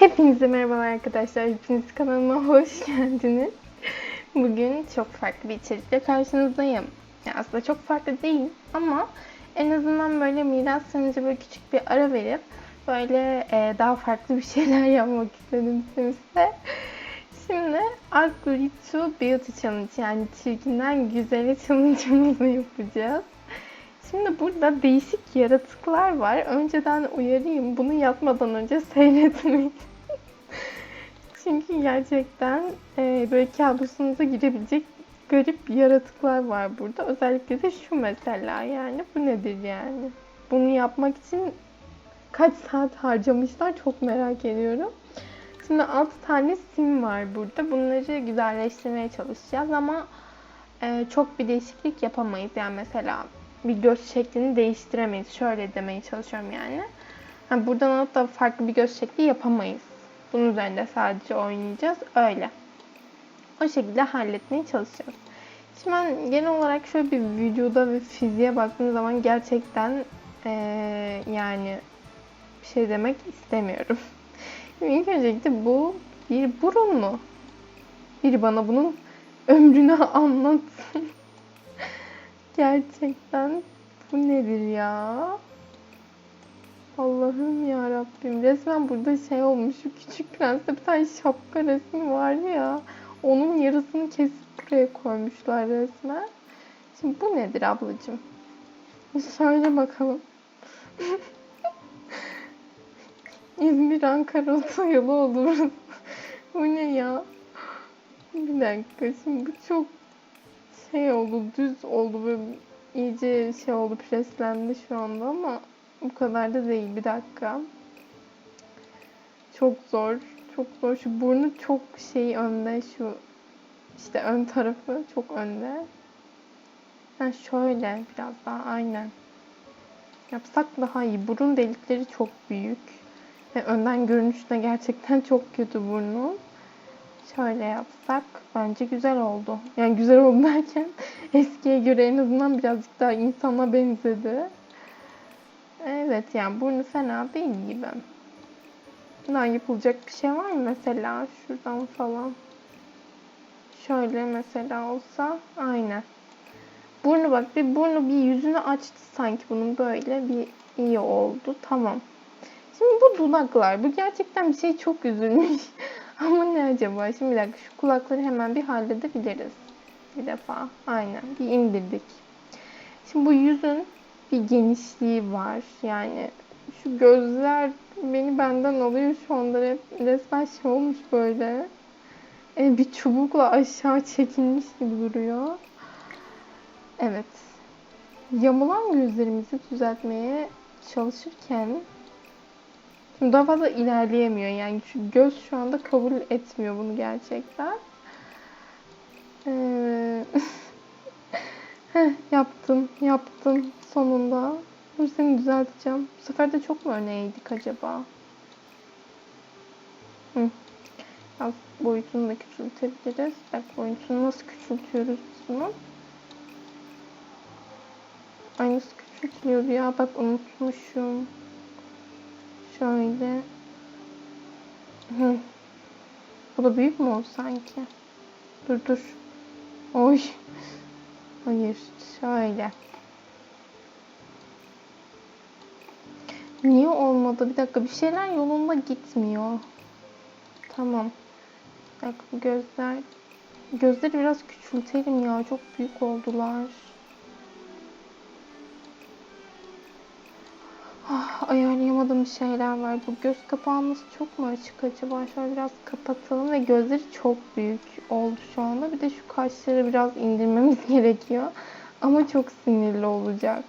Hepinize merhabalar arkadaşlar. Hepiniz kanalıma hoş geldiniz. Bugün çok farklı bir içerikle karşınızdayım. Yani aslında çok farklı değil ama en azından böyle miras sınıcı böyle küçük bir ara verip böyle e, daha farklı bir şeyler yapmak istedim size. Şimdi Ugly to Beauty Challenge yani çirkinden güzele challenge'ımızı yapacağız. Şimdi burada değişik yaratıklar var. Önceden uyarayım. Bunu yapmadan önce seyretmeyin. Çünkü gerçekten e, böyle kabusunuza girebilecek garip yaratıklar var burada. Özellikle de şu mesela yani. Bu nedir yani? Bunu yapmak için kaç saat harcamışlar çok merak ediyorum. Şimdi 6 tane sim var burada. Bunları güzelleştirmeye çalışacağız ama e, çok bir değişiklik yapamayız. Yani mesela bir göz şeklini değiştiremeyiz. Şöyle demeye çalışıyorum yani. yani buradan alıp da farklı bir göz şekli yapamayız. Bunun üzerinde sadece oynayacağız. Öyle. O şekilde halletmeye çalışacağız. Şimdi ben genel olarak şöyle bir vücuda ve fiziğe baktığım zaman gerçekten eee, yani bir şey demek istemiyorum. Şimdi ilk öncelikle bu bir burun mu? Biri bana bunun ömrünü anlatsın. Gerçekten bu nedir ya? Allah'ım ya Rabbim. Resmen burada şey olmuş. Şu küçük prenste bir tane şapka resmi var ya. Onun yarısını kesip buraya koymuşlar resmen. Şimdi bu nedir ablacığım? Söyle bakalım. İzmir Ankara otoyolu olur. bu ne ya? Bir dakika şimdi bu çok şey oldu, düz oldu böyle iyice şey oldu, preslendi şu anda ama bu kadar da değil. Bir dakika. Çok zor, çok zor. Şu burnu çok şey önde, şu işte ön tarafı çok önde. Ha şöyle biraz daha aynen. Yapsak daha iyi. Burun delikleri çok büyük. Ve önden görünüşte gerçekten çok kötü burnu. Şöyle yapsak bence güzel oldu. Yani güzel oldu derken eskiye göre en azından birazcık daha insana benzedi. Evet yani burnu fena değil gibi. Daha yapılacak bir şey var mı mesela şuradan falan? Şöyle mesela olsa aynen. Burnu bak bir burnu bir yüzünü açtı sanki bunun böyle bir iyi oldu. Tamam. Şimdi bu dudaklar. Bu gerçekten bir şey çok üzülmüş. Ama ne acaba? Şimdi bir dakika şu kulakları hemen bir halledebiliriz. Bir defa. Aynen. Bir indirdik. Şimdi bu yüzün bir genişliği var. Yani şu gözler beni benden alıyor şu anda. Resmen şey olmuş böyle. E, bir çubukla aşağı çekilmiş gibi duruyor. Evet. Yamulan gözlerimizi düzeltmeye çalışırken Şimdi daha fazla ilerleyemiyor. Yani şu göz şu anda kabul etmiyor bunu gerçekten. Ee, Heh, yaptım, yaptım sonunda. Dur seni düzelteceğim. Bu sefer de çok mu öne eğdik acaba? Hı. Biraz boyutunu da küçültebiliriz. Bak boyutunu nasıl küçültüyoruz biz bunu? Ay nasıl küçültülüyordu ya? Bak unutmuşum. Şöyle. Hı. Bu da büyük mü oldu sanki? Dur dur. Oy. Hayır. Şöyle. Niye olmadı? Bir dakika bir şeyler yolunda gitmiyor. Tamam. Bir dakika bu gözler. Gözleri biraz küçültelim ya. Çok büyük oldular. Ah, ayarlayamadığım şeyler var. Bu göz kapağımız çok mu açık acaba? Şöyle biraz kapatalım ve gözleri çok büyük oldu şu anda. Bir de şu kaşları biraz indirmemiz gerekiyor. Ama çok sinirli olacak.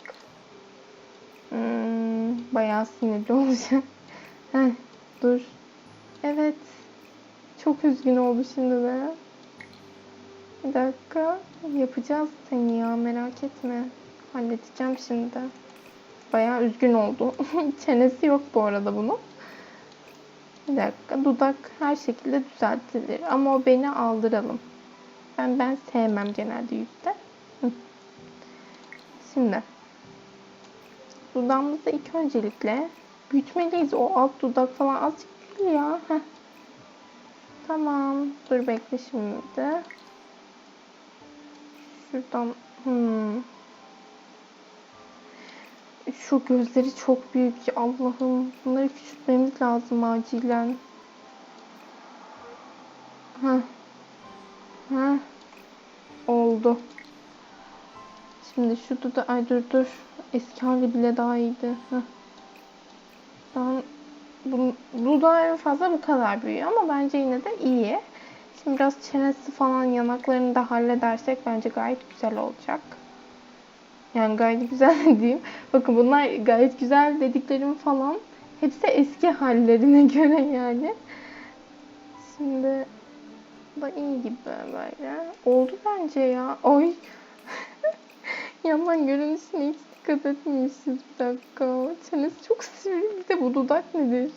Hmm, bayağı sinirli olacak. Heh, dur. Evet. Çok üzgün oldu şimdi de. Bir dakika. Yapacağız seni ya merak etme. Halledeceğim şimdi. Bayağı üzgün oldu. Çenesi yok bu arada bunun. Bir dakika. Dudak her şekilde düzeltilir. Ama o beni aldıralım. Ben ben sevmem genelde yüzde. Şimdi. Dudağımızı ilk öncelikle büyütmeliyiz. O alt dudak falan azıcık Sil ya. Heh. Tamam. Dur bekle şimdi. Şuradan. Hmm. Şu gözleri çok büyük. Allah'ım. Bunları küçültmemiz lazım acilen. Heh. Heh. Oldu. Şimdi şu duda ay dur dur. Eski hali bile daha iyiydi. Heh. Ben bu dudağı en fazla bu kadar büyüyor ama bence yine de iyi. Şimdi biraz çenesi falan yanaklarını da halledersek bence gayet güzel olacak. Yani gayet güzel dediğim. Bakın bunlar gayet güzel dediklerim falan. Hepsi eski hallerine göre yani. Şimdi da iyi gibi böyle. Oldu bence ya. Ay. Yandan görünüşüne hiç dikkat etmemişiz. Bir dakika. Çenesi çok sivri. Bir de bu dudak nedir?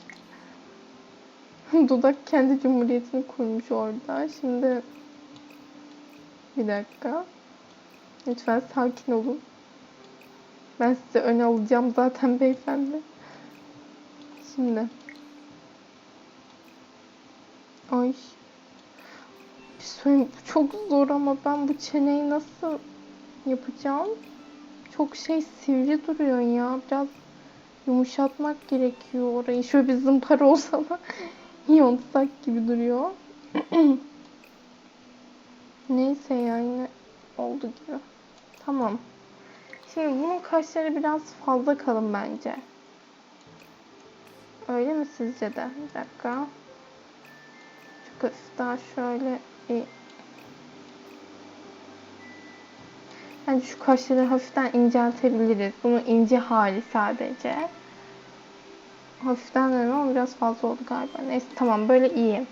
dudak kendi cumhuriyetini kurmuş orada. Şimdi bir dakika. Lütfen sakin olun. Ben size ön alacağım zaten beyefendi. Şimdi. Ay. Bir söyleyeyim, bu çok zor ama ben bu çeneyi nasıl yapacağım? Çok şey sivri duruyor ya. Biraz yumuşatmak gerekiyor orayı. Şöyle bir zımpara olsa da yontsak gibi duruyor. Neyse yani oldu gibi. Tamam. Şimdi bunun kaşları biraz fazla kalın bence. Öyle mi sizce de? Bir dakika. Çok daha şöyle bir Bence şu kaşları hafiften inceltebiliriz. Bunun ince hali sadece. Hafiften dedim ama biraz fazla oldu galiba. Neyse tamam böyle iyi.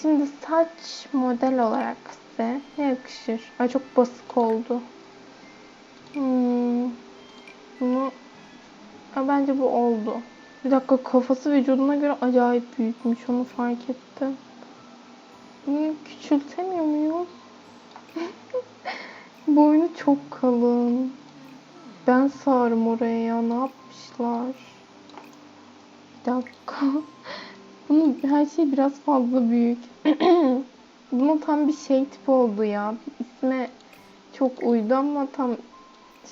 Şimdi saç model olarak size ne yakışır? Ay çok basık oldu. Hmm. Bunu Aa, bence bu oldu. Bir dakika kafası vücuduna göre acayip büyükmüş. Onu fark ettim. Bunu küçültemiyor muyuz? Boynu çok kalın. Ben sağırım oraya ya. Ne yapmışlar? Bir dakika. Bunun her şey biraz fazla büyük. Buna tam bir şey tipi oldu ya. İsme çok uydu ama tam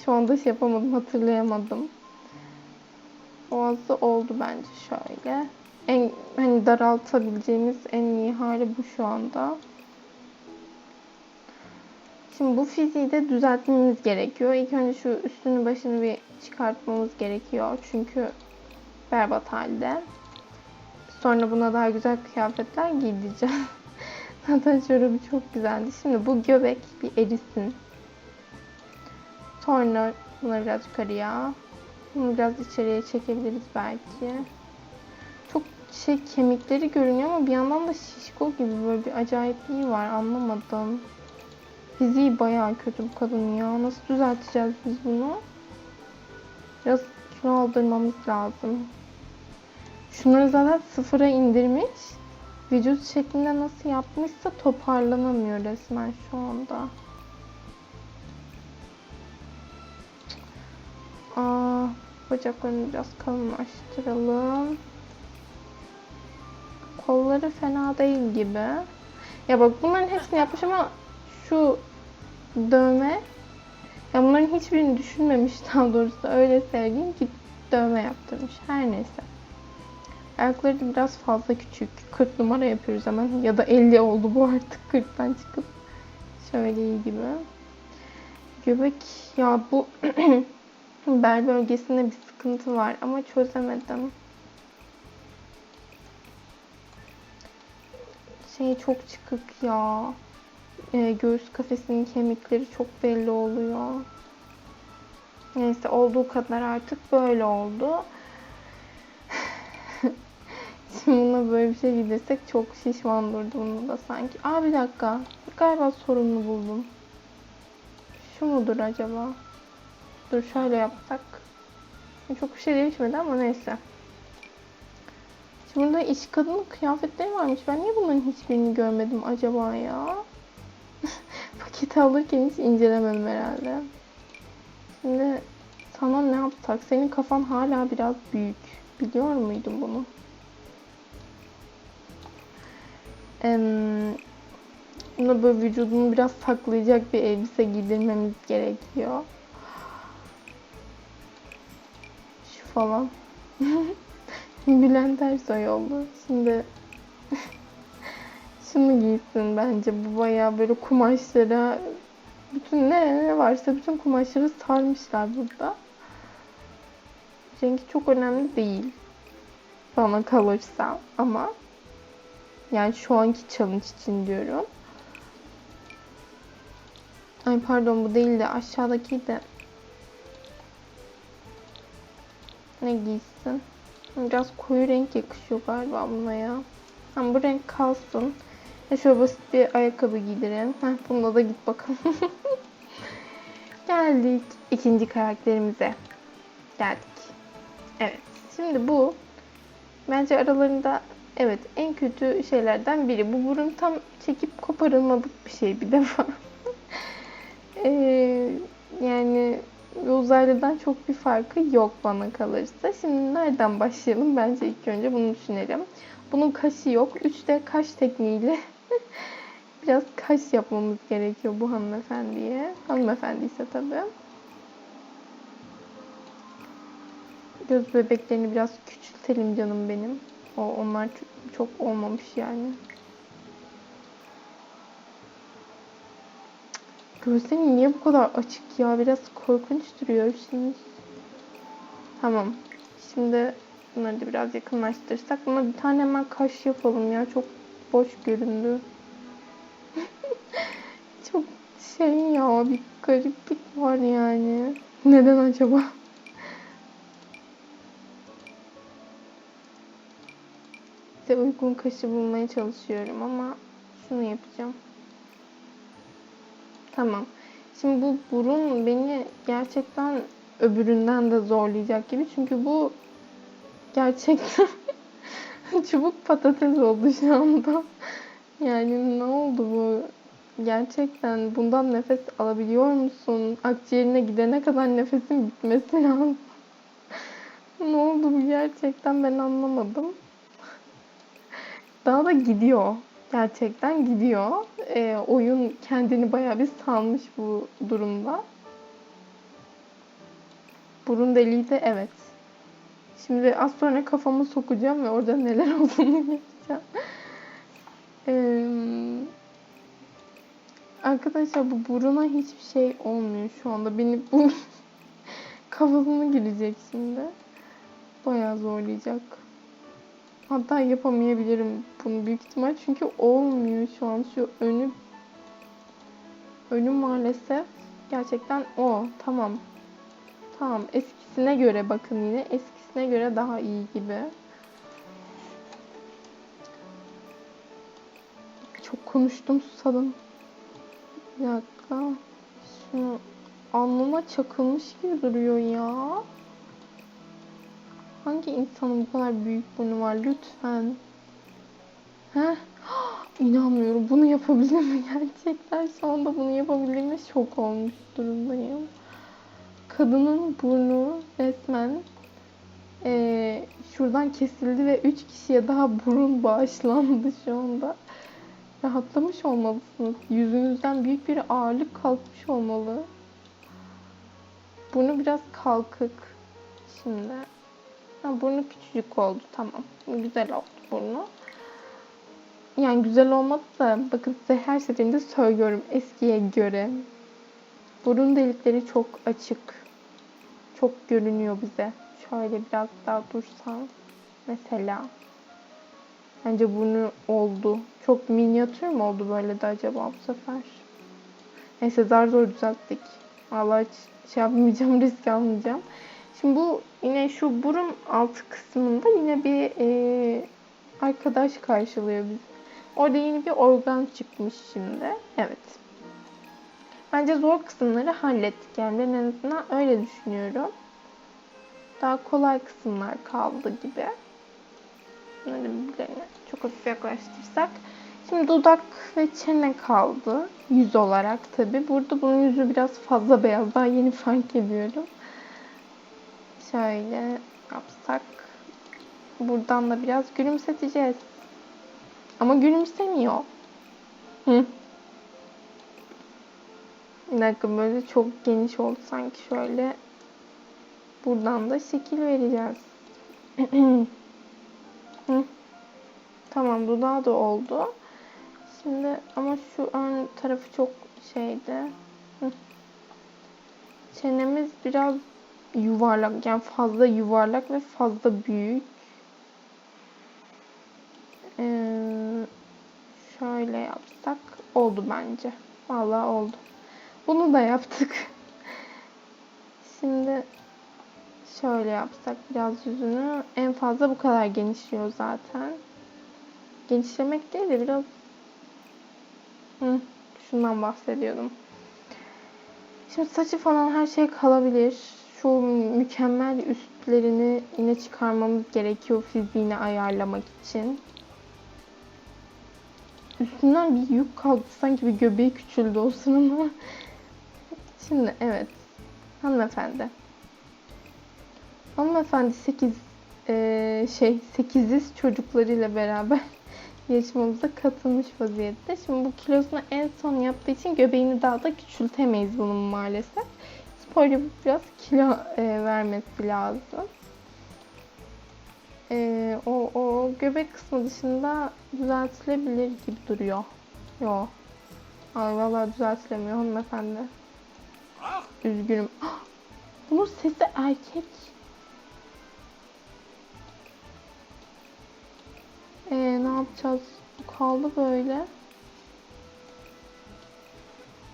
şu anda şey yapamadım, hatırlayamadım. Boğazı oldu bence şöyle. En hani daraltabileceğimiz en iyi hali bu şu anda. Şimdi bu fiziği de düzeltmemiz gerekiyor. İlk önce şu üstünü başını bir çıkartmamız gerekiyor. Çünkü berbat halde. Sonra buna daha güzel kıyafetler giydireceğiz. Zaten çorabı çok güzeldi. Şimdi bu göbek bir erisin. Sonra bunları biraz yukarıya. Bunu biraz içeriye çekebiliriz belki. Çok şey kemikleri görünüyor ama bir yandan da şişko gibi böyle bir acayipliği var. Anlamadım. Fiziği bayağı kötü bu kadın ya. Nasıl düzelteceğiz biz bunu? Biraz kilo aldırmamız lazım. Şunları zaten sıfıra indirmiş. Vücut şeklinde nasıl yapmışsa toparlanamıyor resmen şu anda. Aa, bacaklarını biraz kalınlaştıralım. Kolları fena değil gibi. Ya bak bunların hepsini yapmış ama şu dövme ya bunların hiçbirini düşünmemiş daha doğrusu öyle söyleyeyim ki dövme yaptırmış. Her neyse. Ayakları da biraz fazla küçük. 40 numara yapıyoruz hemen. Ya da 50 oldu bu artık 40'tan çıkıp. Şöyle iyi gibi. Göbek ya bu bel bölgesinde bir sıkıntı var ama çözemedim. Şey çok çıkık ya. Ee, göğüs kafesinin kemikleri çok belli oluyor. Neyse olduğu kadar artık böyle oldu. Şimdi buna böyle bir şey gidersek çok şişman durduğunu da sanki. Aa bir dakika. Galiba sorunlu buldum. Şu mudur acaba? Dur şöyle yapsak. Çok bir şey değişmedi ama neyse. Şimdi burada iş kadının kıyafetleri varmış. Ben niye bunların hiçbirini görmedim acaba ya? Paketi alırken hiç incelemedim herhalde. Şimdi sana ne yapsak? Senin kafan hala biraz büyük. Biliyor muydun bunu? Em, Buna böyle vücudunu biraz saklayacak bir elbise giydirmemiz gerekiyor. Şu falan. Bülent Ersoy oldu. Şimdi şunu giysin bence. Bu bayağı böyle kumaşlara bütün ne, ne varsa bütün kumaşları sarmışlar burada. Rengi çok önemli değil. Bana kalırsa ama yani şu anki challenge için diyorum. Ay pardon bu değil de aşağıdaki de ne giysin? Biraz koyu renk yakışıyor galiba buna ya. Ama bu renk kalsın. Şöyle basit bir ayakkabı giydirelim. Heh, bunda da git bakalım. Geldik ikinci karakterimize. Geldik. Evet. Şimdi bu bence aralarında evet en kötü şeylerden biri. Bu burun tam çekip koparılmalık bir şey bir defa. Ee, yani uzaylıdan çok bir farkı yok bana kalırsa. Şimdi nereden başlayalım? Bence ilk önce bunu düşünelim. Bunun kaşı yok. 3D kaş tekniğiyle biraz kaş yapmamız gerekiyor bu hanımefendiye. Hanımefendi ise tabii. Göz bebeklerini biraz küçültelim canım benim. O onlar çok, olmamış yani. Gözlerim niye bu kadar açık ya? Biraz korkunç duruyor şimdi. Tamam. Şimdi bunları da biraz yakınlaştırsak. Buna bir tane hemen kaş yapalım ya. Çok boş göründü. Şey ya bir gariplik var yani. Neden acaba? Size uygun kaşı bulmaya çalışıyorum ama şunu yapacağım. Tamam. Şimdi bu burun beni gerçekten öbüründen de zorlayacak gibi. Çünkü bu gerçekten çubuk patates oldu şu anda. Yani ne oldu bu? Gerçekten bundan nefes alabiliyor musun? Akciğerine gidene kadar nefesin bitmesi lazım. ne oldu bu gerçekten ben anlamadım. Daha da gidiyor. Gerçekten gidiyor. Ee, oyun kendini bayağı bir salmış bu durumda. Burun deliği de evet. Şimdi az sonra kafamı sokacağım ve orada neler olduğunu yapacağım. Ee, arkadaşlar bu buruna hiçbir şey olmuyor şu anda. Beni bu kafasına girecek şimdi. Bayağı zorlayacak. Hatta yapamayabilirim bunu büyük ihtimal. Çünkü olmuyor şu an. Şu önü önü maalesef gerçekten o. Tamam. Tamam. Eskisine göre bakın yine. Eskisine göre daha iyi gibi. Çok konuştum susadım bir dakika şunu alnıma çakılmış gibi duruyor ya Hangi insanın bu kadar büyük burnu var? Lütfen. Heh. İnanmıyorum. Bunu yapabilir mi gerçekten? Şu anda bunu yapabildiğime şok olmuş durumdayım. Kadının burnu resmen ee, şuradan kesildi ve 3 kişiye daha burun bağışlandı şu anda. Rahatlamış olmalısınız. Yüzünüzden büyük bir ağırlık kalkmış olmalı. Burnu biraz kalkık. Şimdi Ha, burnu küçücük oldu. Tamam. Güzel oldu burnu. Yani güzel olmadı da bakın size her seferinde söylüyorum eskiye göre. Burun delikleri çok açık. Çok görünüyor bize. Şöyle biraz daha dursam. Mesela. Bence burnu oldu. Çok minyatür mü oldu böyle de acaba bu sefer? Neyse zar zor düzelttik. Vallahi hiç şey yapmayacağım, risk almayacağım. Şimdi bu yine şu burun altı kısmında yine bir e, arkadaş karşılıyor bizi. Orada yeni bir organ çıkmış şimdi. Evet. Bence zor kısımları hallettik. Yani ben en azından öyle düşünüyorum. Daha kolay kısımlar kaldı gibi. Birbirlerine çok hafif yaklaştırsak. Şimdi dudak ve çene kaldı. Yüz olarak tabi. Burada bunun yüzü biraz fazla beyaz. Daha yeni fark ediyorum. Şöyle yapsak. Buradan da biraz gülümseteceğiz. Ama gülümsemiyor. Hı. Bir dakika böyle çok geniş oldu sanki şöyle. Buradan da şekil vereceğiz. Hı. Tamam dudağı da oldu. Şimdi ama şu ön tarafı çok şeydi. Hı. Çenemiz biraz yuvarlak yani fazla yuvarlak ve fazla büyük. Ee, şöyle yapsak oldu bence. Vallahi oldu. Bunu da yaptık. Şimdi şöyle yapsak biraz yüzünü en fazla bu kadar genişliyor zaten. Genişlemek değil de biraz Hı, şundan bahsediyordum. Şimdi saçı falan her şey kalabilir. Şu mükemmel üstlerini yine çıkarmamız gerekiyor fiziğini ayarlamak için. Üstünden bir yük kaldı. Sanki bir göbeği küçüldü o sırada. Şimdi evet. Hanımefendi. Hanımefendi 8 eee, şey 8'iz çocuklarıyla beraber yarışmamıza katılmış vaziyette. Şimdi bu kilosunu en son yaptığı için göbeğini daha da küçültemeyiz bunun maalesef. Spor yapıp biraz kilo e, vermesi lazım. E, o, o göbek kısmı dışında düzeltilebilir gibi duruyor. Yo. Ay vallahi düzeltilemiyor hanımefendi. Üzgünüm. Bunun sesi erkek. Yapacağız? Kaldı böyle.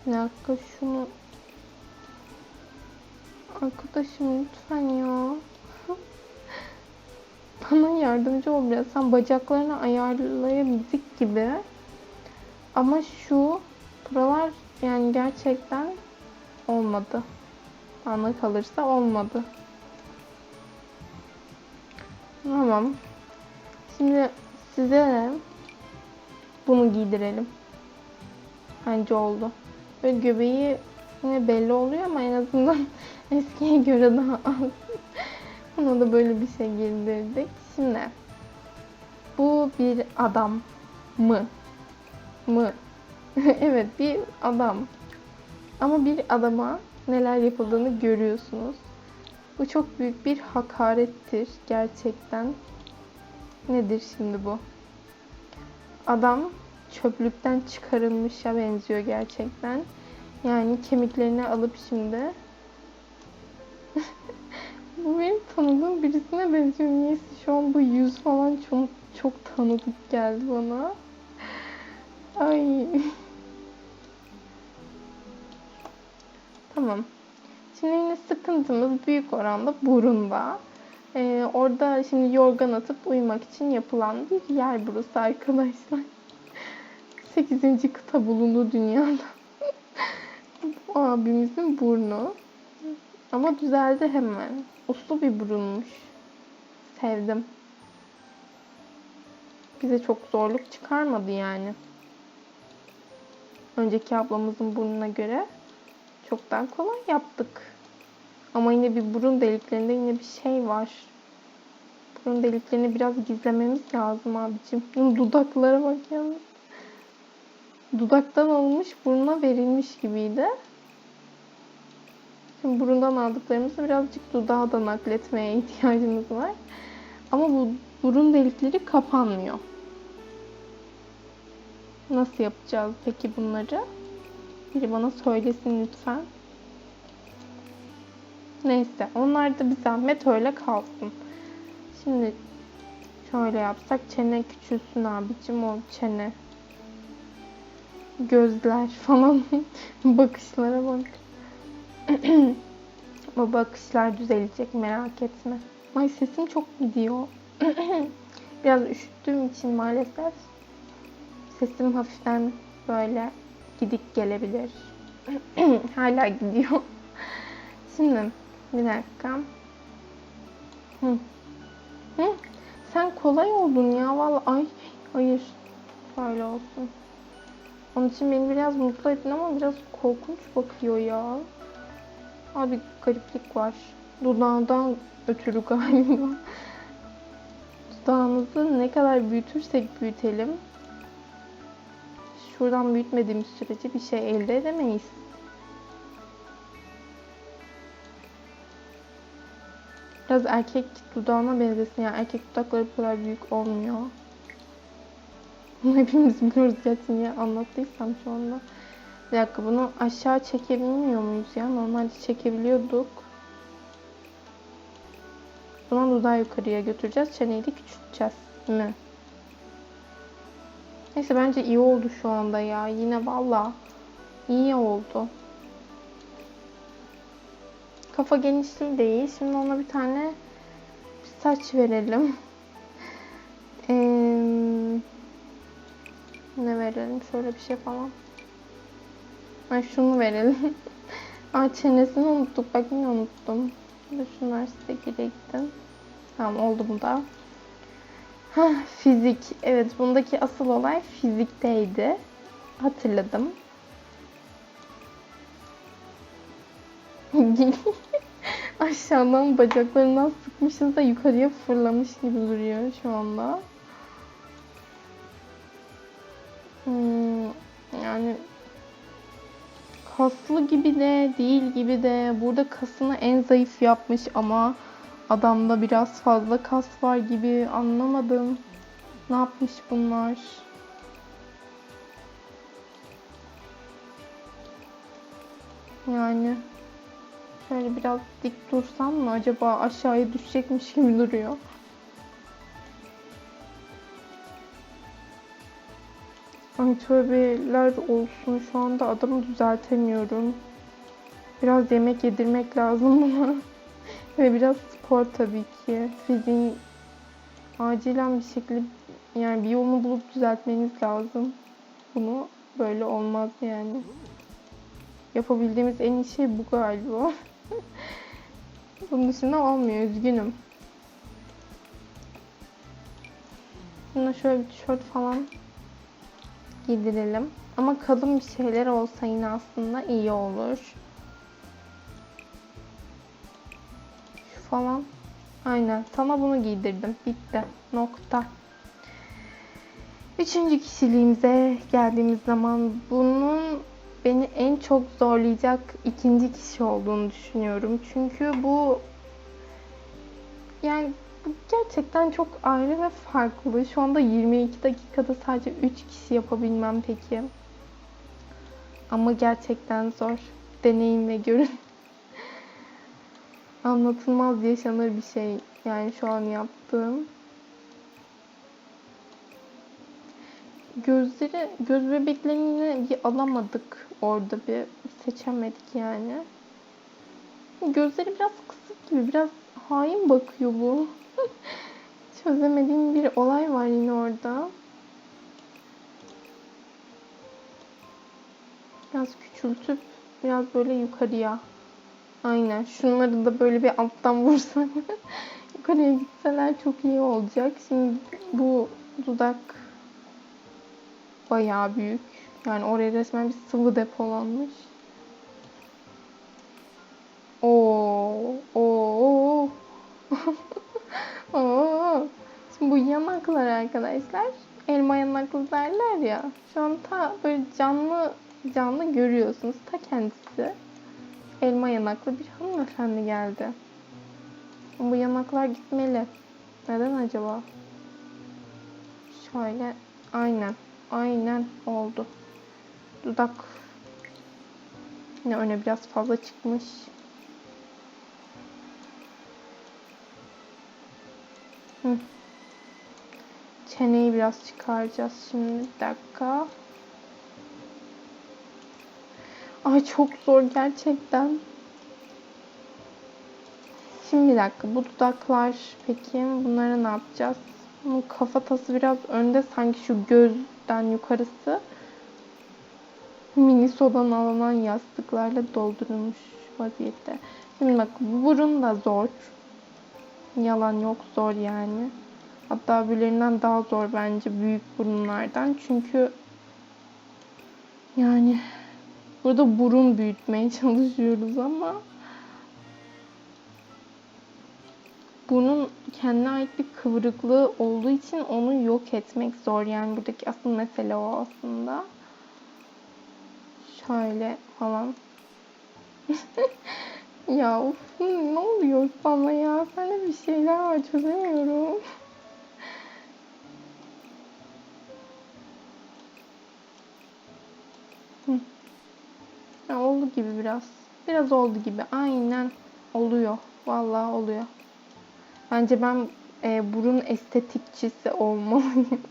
Bir dakika şunu... Arkadaşım lütfen ya. Bana yardımcı ol biraz. Sen bacaklarını ayarlayabildik gibi. Ama şu buralar yani gerçekten olmadı. Bana kalırsa olmadı. Tamam. Şimdi size bunu giydirelim. Bence oldu. Böyle göbeği yine belli oluyor ama en azından eskiye göre daha az. Buna da böyle bir şey giydirdik. Şimdi bu bir adam mı? Mı? evet bir adam. Ama bir adama neler yapıldığını görüyorsunuz. Bu çok büyük bir hakarettir gerçekten. Nedir şimdi bu? Adam çöplükten çıkarılmışa benziyor gerçekten. Yani kemiklerini alıp şimdi bu benim tanıdığım birisine benziyor. Niyeyse şu an bu yüz falan çok, çok tanıdık geldi bana. Ay. Tamam. Şimdi yine sıkıntımız büyük oranda burunda. Ee, orada şimdi yorgan atıp uyumak için yapılan bir yer burası arkadaşlar. 8. kıta bulundu dünyada. Abimizin burnu. Ama düzeldi hemen. Uslu bir burunmuş. Sevdim. Bize çok zorluk çıkarmadı yani. Önceki ablamızın burnuna göre çok daha kolay yaptık. Ama yine bir burun deliklerinde yine bir şey var. Burun deliklerini biraz gizlememiz lazım abicim. Dudaklara bak yalnız. Dudaktan alınmış buruna verilmiş gibiydi. Şimdi burundan aldıklarımızı birazcık dudağa da nakletmeye ihtiyacımız var. Ama bu burun delikleri kapanmıyor. Nasıl yapacağız peki bunları? Biri bana söylesin lütfen. Neyse onlar da bir zahmet öyle kalsın. Şimdi şöyle yapsak çene küçülsün abicim o çene. Gözler falan bakışlara bak. o bakışlar düzelecek merak etme. Ay sesim çok gidiyor. Biraz üşüttüğüm için maalesef sesim hafiften böyle gidik gelebilir. Hala gidiyor. Şimdi bir dakika. Hı. Hı? Sen kolay oldun ya vallahi. Ay hayır. Böyle olsun. Onun için beni biraz mutlu ettin ama biraz korkunç bakıyor ya. Abi gariplik var. Dudağından ötürü galiba. Dudağımızı ne kadar büyütürsek büyütelim şuradan büyütmediğimiz sürece bir şey elde edemeyiz. Biraz erkek dudağına benzesin. Yani erkek dudakları bu kadar büyük olmuyor. Bunu hepimiz biliyoruz gerçi niye anlattıysam şu anda. Bir dakika bunu aşağı çekebilmiyor muyuz ya? Normalde çekebiliyorduk. Bunu dudağı yukarıya götüreceğiz. Çeneyi de küçülteceğiz mi? Neyse bence iyi oldu şu anda ya. Yine valla iyi oldu. Kafa genişliği değil. Şimdi ona bir tane saç verelim. Ee, ne verelim? Şöyle bir şey falan. Ay şunu verelim. Aa çenesini unuttuk. Bak yine unuttum. Şimdi şunlar size gittim. Tamam oldu bu da. Hah, fizik. Evet bundaki asıl olay fizikteydi. Hatırladım. Aşağıdan bacaklarından sıkmışız da yukarıya fırlamış gibi duruyor şu anda. Hmm, yani kaslı gibi de değil gibi de burada kasını en zayıf yapmış ama adamda biraz fazla kas var gibi anlamadım. Ne yapmış bunlar? Yani şöyle biraz dik dursam mı acaba aşağıya düşecekmiş gibi duruyor. Ay tövbeler olsun şu anda adamı düzeltemiyorum. Biraz yemek yedirmek lazım buna. Ve biraz spor tabii ki. Fiziğin acilen bir şekilde yani bir yolunu bulup düzeltmeniz lazım. Bunu böyle olmaz yani. Yapabildiğimiz en iyi şey bu galiba. Bunun dışında olmuyor. Üzgünüm. Buna şöyle bir tişört falan giydirelim. Ama kalın bir şeyler olsa yine aslında iyi olur. Şu falan. Aynen. Sana bunu giydirdim. Bitti. Nokta. Üçüncü kişiliğimize geldiğimiz zaman bunun beni en çok zorlayacak ikinci kişi olduğunu düşünüyorum. Çünkü bu yani bu gerçekten çok ayrı ve farklı. Şu anda 22 dakikada sadece 3 kişi yapabilmem peki. Ama gerçekten zor. Deneyin ve görün. Anlatılmaz yaşanır bir şey. Yani şu an yaptığım. Gözleri, göz bebeklerini bir alamadık orada bir seçemedik yani. Gözleri biraz kısık gibi, biraz hain bakıyor bu. Çözemediğim bir olay var yine orada. Biraz küçültüp biraz böyle yukarıya. Aynen. Şunları da böyle bir alttan vursak yukarıya gitseler çok iyi olacak. Şimdi bu dudak bayağı büyük. Yani oraya resmen bir sıvı depolanmış. Oo, oo. Oo. Şimdi bu yanaklar arkadaşlar. Elma yanaklı derler ya. Şu an ta böyle canlı canlı görüyorsunuz. Ta kendisi. Elma yanaklı bir hanımefendi geldi. Bu yanaklar gitmeli. Neden acaba? Şöyle aynen. Aynen oldu. Dudak yine öne biraz fazla çıkmış. Hı. Çeneyi biraz çıkaracağız şimdi. Bir dakika. Ay çok zor gerçekten. Şimdi bir dakika. Bu dudaklar peki bunları ne yapacağız? Bu kafatası biraz önde sanki şu gözden yukarısı mini sodan alınan yastıklarla doldurulmuş vaziyette. Şimdi bak bu burun da zor. Yalan yok zor yani. Hatta öbürlerinden daha zor bence büyük burunlardan. Çünkü yani burada burun büyütmeye çalışıyoruz ama bunun kendine ait bir kıvrıklığı olduğu için onu yok etmek zor. Yani buradaki asıl mesele o aslında. Şöyle falan. ya of ne oluyor bana ya? Sende bir şeyler var çözemiyorum. Ya oldu gibi biraz. Biraz oldu gibi. Aynen oluyor. Vallahi oluyor. Bence ben e, burun estetikçisi olmalıyım.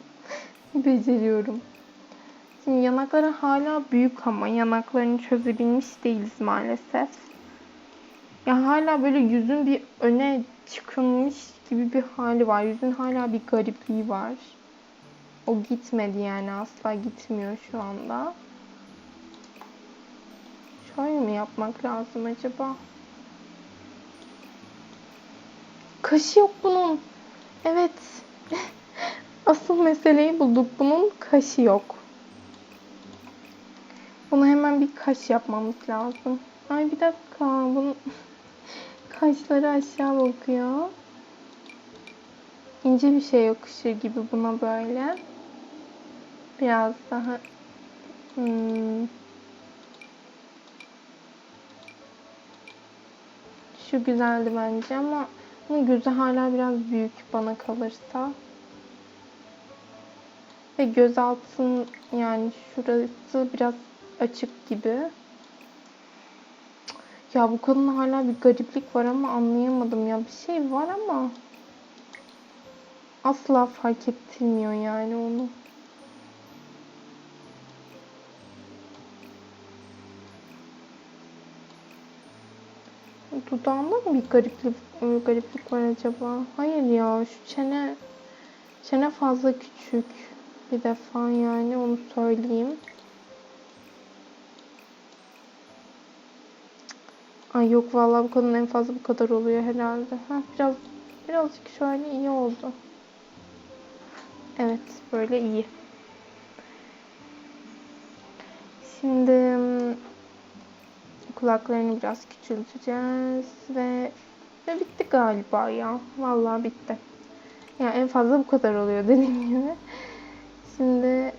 Beceriyorum. Şimdi yanakları hala büyük ama yanaklarını çözebilmiş değiliz maalesef. Ya hala böyle yüzün bir öne çıkılmış gibi bir hali var. Yüzün hala bir garipliği var. O gitmedi yani asla gitmiyor şu anda. Şöyle mi yapmak lazım acaba? Kaşı yok bunun. Evet. Asıl meseleyi bulduk. Bunun kaşı yok. Bir kaş yapmamız lazım. Ay bir dakika. Bunun kaşları aşağı bakıyor. İnce bir şey yakışır gibi buna böyle. Biraz daha hmm. Şu güzeldi bence ama bunun gözü hala biraz büyük bana kalırsa. Ve göz altın yani şurası biraz açık gibi. Ya bu kadın hala bir gariplik var ama anlayamadım ya. Bir şey var ama asla fark ettirmiyor yani onu. Dudağında mı bir gariplik, gariplik var acaba? Hayır ya şu çene çene fazla küçük bir defa yani onu söyleyeyim. Ay yok vallahi bu kadın en fazla bu kadar oluyor herhalde. Ha biraz birazcık şöyle iyi oldu. Evet böyle iyi. Şimdi kulaklarını biraz küçülteceğiz ve ve bitti galiba ya. Vallahi bitti. Ya yani en fazla bu kadar oluyor dediğim gibi. Şimdi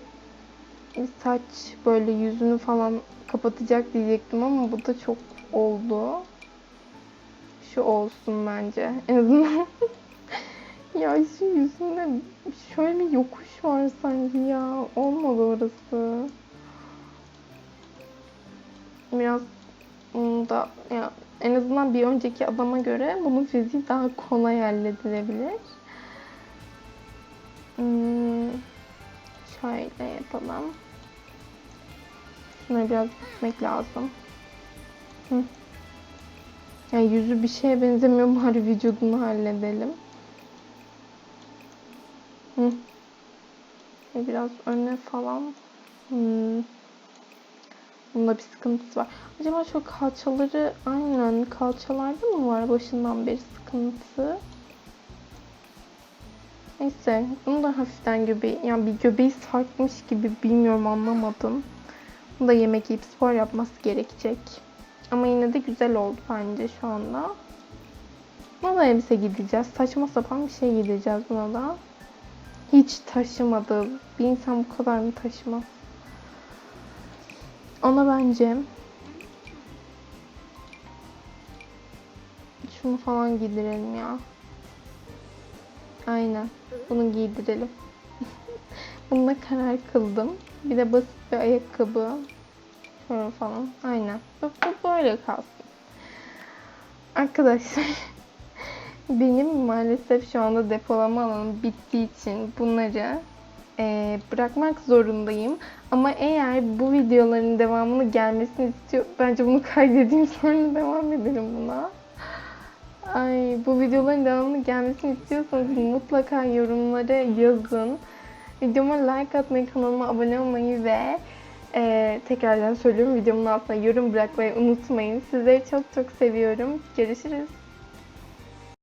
saç böyle yüzünü falan kapatacak diyecektim ama bu da çok oldu. Şu olsun bence. En azından ya şu yüzünde şöyle bir yokuş var sanki ya. Olmadı orası. Biraz da ya en azından bir önceki adama göre bunun fiziği daha kolay halledilebilir. Hmm, şöyle yapalım. Şuna biraz gitmek lazım. Hı. Yani yüzü bir şeye benzemiyor bari vücudunu halledelim. Hı. E biraz öne falan. Hmm. Bunda bir sıkıntısı var. Acaba şu kalçaları aynen kalçalarda mı var başından beri sıkıntı? Neyse bunu da hafiften göbeği yani bir göbeği sarkmış gibi bilmiyorum anlamadım. Da yemek yiyip spor yapması gerekecek. Ama yine de güzel oldu bence şu anda. Buna da elbise gideceğiz. Saçma sapan bir şey gideceğiz buna da. Hiç taşımadı. Bir insan bu kadar mı taşımaz? Ona bence şunu falan giydirelim ya. Aynen. Bunu giydirelim. Bununla karar kıldım. Bir de basit bir ayakkabı. Falan. Aynen. Bu böyle kalsın. Arkadaşlar benim maalesef şu anda depolama alanım bittiği için bunları e, bırakmak zorundayım. Ama eğer bu videoların devamını gelmesini istiyor, bence bunu kaydedeyim sonra devam edelim buna. Ay bu videoların devamını gelmesini istiyorsanız mutlaka yorumlara yazın. Videoma like atmayı, kanalıma abone olmayı ve e, tekrardan söylüyorum videomun altına yorum bırakmayı unutmayın. Sizleri çok çok seviyorum. Görüşürüz.